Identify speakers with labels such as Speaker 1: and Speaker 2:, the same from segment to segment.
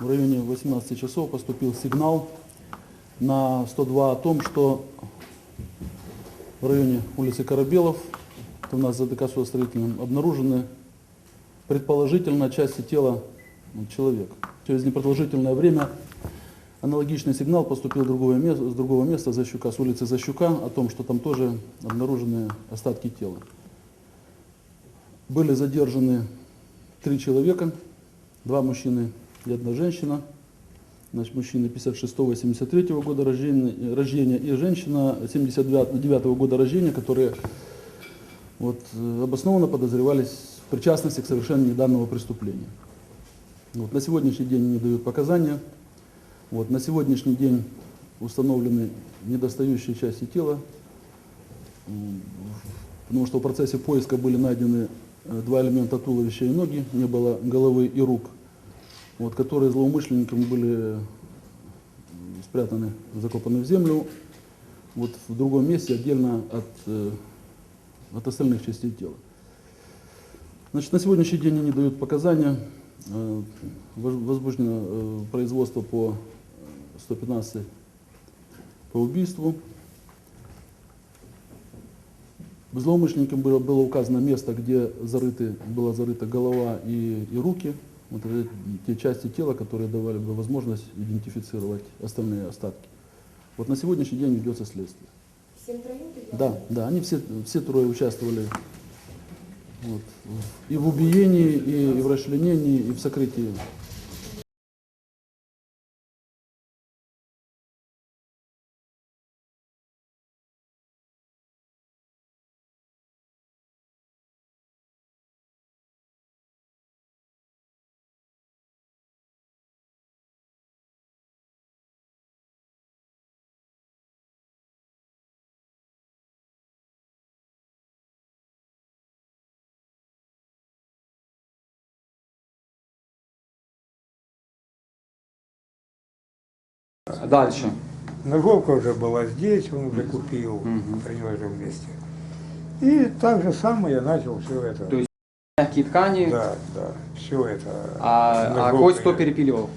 Speaker 1: в районе 18 часов поступил сигнал на 102 о том, что в районе улицы Корабелов, у нас за ДК строительным, обнаружены предположительно части тела ну, человека. Через непродолжительное время аналогичный сигнал поступил с другого места, Защука, с улицы Защука, о том, что там тоже обнаружены остатки тела. Были задержаны три человека, два мужчины и одна женщина. Значит, мужчина 56-73 года рождения, рождения и женщина 79 года рождения, которые вот, э, обоснованно подозревались в причастности к совершению данного преступления. Вот, на сегодняшний день они дают показания. Вот, на сегодняшний день установлены недостающие части тела, потому что в процессе поиска были найдены э, два элемента туловища и ноги, не было головы и рук, вот, которые злоумышленниками были м, спрятаны, закопаны в землю, вот в другом месте отдельно от, э, от остальных частей тела. Значит, на сегодняшний день они дают показания. Э, воз- Возбуждено э, производство по э, 115 по убийству. Злоумышленникам было, было указано место, где зарыты, была зарыта голова и, и руки. Вот это те части тела, которые давали бы возможность идентифицировать остальные остатки. Вот на сегодняшний день ведется следствие.
Speaker 2: Всем троим
Speaker 1: Да, да, они все, все трое участвовали вот, и в убиении, и, и в расчленении, и в сокрытии.
Speaker 3: Дальше.
Speaker 4: Ножовка уже была здесь, он уже купил, приложил вместе. И так же самое я начал все это.
Speaker 3: То есть мягкие ткани,
Speaker 4: Да, да, все это.
Speaker 3: а, а кость кто перепиливал?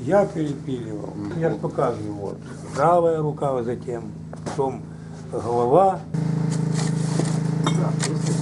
Speaker 4: Я перепиливал. Я же показываю, вот. Правая рука, вот затем, потом голова. Да, просто